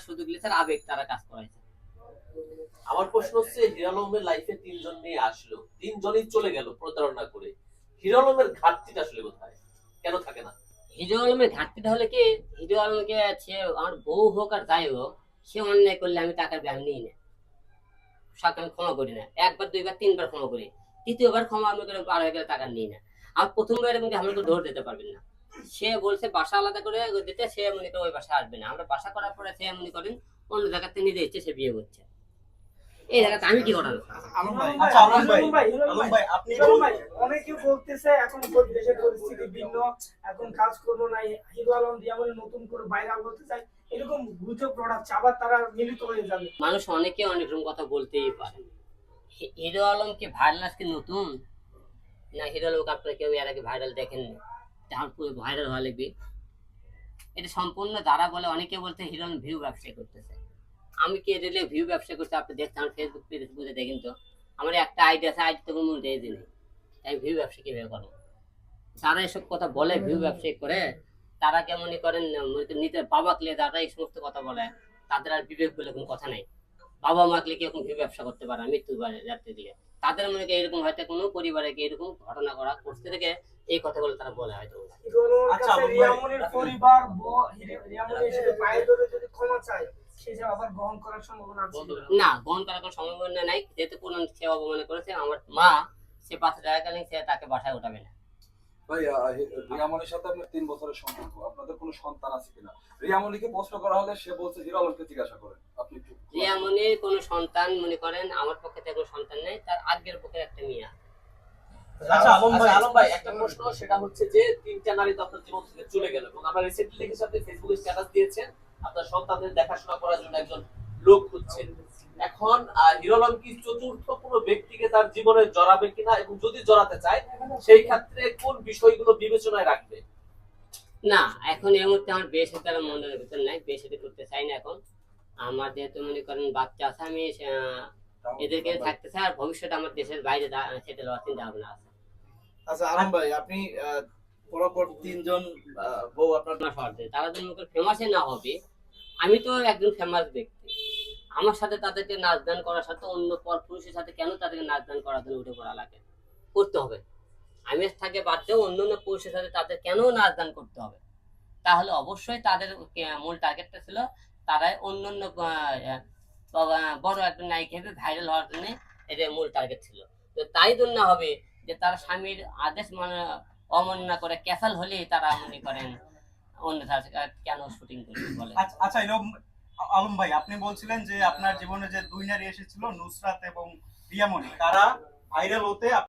শুধু গ্লিচার আবেগ তারা কাজ করাইছে। আমার প্রশ্ন হচ্ছে হিরালমের লাইফে তিনজন নিয়ে আসলো। তিনজনই চলে গেল প্রতারণা করে। হিরালমের ঘাটতিটা আসলে কোথায়? কেন থাকে না? আলমের ঘাটতিটা হলে কি? আলমকে সে আমার বউ হোক আর যাই হোক সে অন্যায় করলে আমি টাকার ব্যাগ নিই না। সাথে আমি ক্ষমা করি না। একবার দুইবার তিনবার ক্ষমা করি। তৃতীয়বার ক্ষমা আমি করে পার হয়ে গেলে টাকা নিই না। আর প্রথমবার কিন্তু আমরা ধরে দিতে পারবেন না। সে বলছে বাসা আলাদা করে দিতে সে মনে করে ওই বাসা আসবে না। আমরা বাসা করার পরে সে মনে করেন অন্য জায়গাতে নিজে ইচ্ছে সে বিয়ে করছে। এই জায়গাতে আমি কি আলম আচ্ছা, আলম আলম আলম আলম অনেকে বলতেছে এখন দেশের পরিস্থিতি ভিন্ন এখন কাজ করব না হিরো আলম দিয়ে আমরা নতুন করে ভাইরাল করতে চাই এরকম গুজব প্রোডাক্ট আবার তারা মিলিত হয়ে যাবে। মানুষ অনেকে অনেক রকম কথা বলতেই পারে। হিরো আলম কি ভাইরাল আজকে নতুন? না হিরো আলমকে আপনারা কেউ এর আগে ভাইরাল দেখেননি। তার পুরো ভাইরাল হওয়া লাগবে। এটা সম্পূর্ণ যারা বলে, অনেকে বলতে হিরো আলম ভিউ ব্যবসা করতেছে। আমি কি এটা ভিউ ব্যবসা করতে আপনি দেখতে আমার ফেসবুক পেজে বুঝে দেখেন তো। আমার একটা আইডিয়া আছে আইডি তো কোনো মূল্য নেই তাই ভিউ ব্যবসা কীভাবে করব? যারা এসব কথা বলে ভিউ ব্যবসা করে, তারা কেমন করেন? নিজের বাবা ক্লে যারা এই সমস্ত কথা বলে, তাদের আর বিবেক বলে কোনো কথা নাই। বাবা মাকলে কি এরকম ভেবে ব্যবসা করতে পারে মৃত্যু বাড়ে রাত্রে দিলে তাদের মনে এরকম হয়তো কোনো পরিবারে কি এরকম ঘটনা করা করতে থেকে? এই কথাগুলো তারা বলে হয়তো। আচ্ছা। রিয়ামনির পরিবার ব- হিরে- রিয়ামনি এসে পায়ে ধরে যদি ক্ষমা চায় না গ্রহণ করার কোনো সম্ভাবনা নাই। যেহেতু কোন সে অবমানে করেছে আমার মা সে পাশে থাকাকালীন সে তাকে বাসায় উঠাবে না। ভাই রিয়ামনির সাথে আপনার তিন বছরের সম্পর্ক আপনাদের কোনো সন্তান আছে কিনা? রিয়ামনিকে প্রশ্ন করা হলে সে বলছে হিরো আলমকে জিজ্ঞাসা করেন। আপনি রিয়ামনির কোনো সন্তান মনে করেন আমার পক্ষে থেকে কোনো সন্তান নেই তার আগের পক্ষে একটা মেয়ে। আচ্ছা আলম ভাই আচ্ছা, আলম ভাই একটা প্রশ্ন সেটা হচ্ছে যে তিনটা নারী তো আপনার জীবন থেকে চলে গেল এবং আমরা রিসেন্টলি আপনি ফেসবুকে স্ট্যাটাস দিয়েছেন আপনার সন্তানদের দেখাশোনা করার জন্য একজন লোক খুঁজছেন। এখন হিরো আলম কি চতুর্থ কোনো ব্যক্তিকে তার জীবনে জড়াবে কিনা এবং যদি জড়াতে চায় সেই ক্ষেত্রে কোন বিষয়গুলো বিবেচনায় রাখবে? না এখন এই মুহূর্তে আমার বিয়ে সাথে আমার মনের ভিতর নাই বিয়ে সাথে করতে চাই না এখন। আমার যেহেতু মনে করেন বাচ্চা আছে আমি আহ, এদেরকে থাকতে চাই আর ভবিষ্যতে আমার দেশের বাইরে সেটেল হওয়ার চিন্তা ভাবনা আছে। আচ্ছা আরাম ভাই আপনি আহ, পরপর তিনজন বউ আপনার ফেমাস। তারা যদি ফেমাসই না হবে আমি তো একজন ফেমাস ব্যক্তি। আমার সাথে তাদেরকে নাচ গান করার সাথে অন্য পর পুরুষের সাথে কেন তাদেরকে নাচ গান করার জন্য উঠে পড়া লাগে? করতে হবে। আমি থাকে বাদ অন্য অন্য পুরুষের সাথে তাদের কেন নাচ গান করতে হবে? তাহলে অবশ্যই তাদের মূল টার্গেটটা ছিল তারাই অন্য অন্য বড় একটা নায়িক হিসেবে ভাইরাল হওয়ার জন্য এটা মূল টার্গেট ছিল। তো তাই জন্য হবে যে তারা স্বামীর আদেশ মানে অমান্য করে ক্যাসাল হলেই তারা মনে করেন অন্য কেন শুটিং করবে বলে। আচ্ছা আচ্ছা আলম ভাই, আপনি বলছিলেন যে আপনার জীবনে যে দুই নারী এসেছিল, নুসরাত এবং রিয়ামণি, তারা ভাইরাল হতে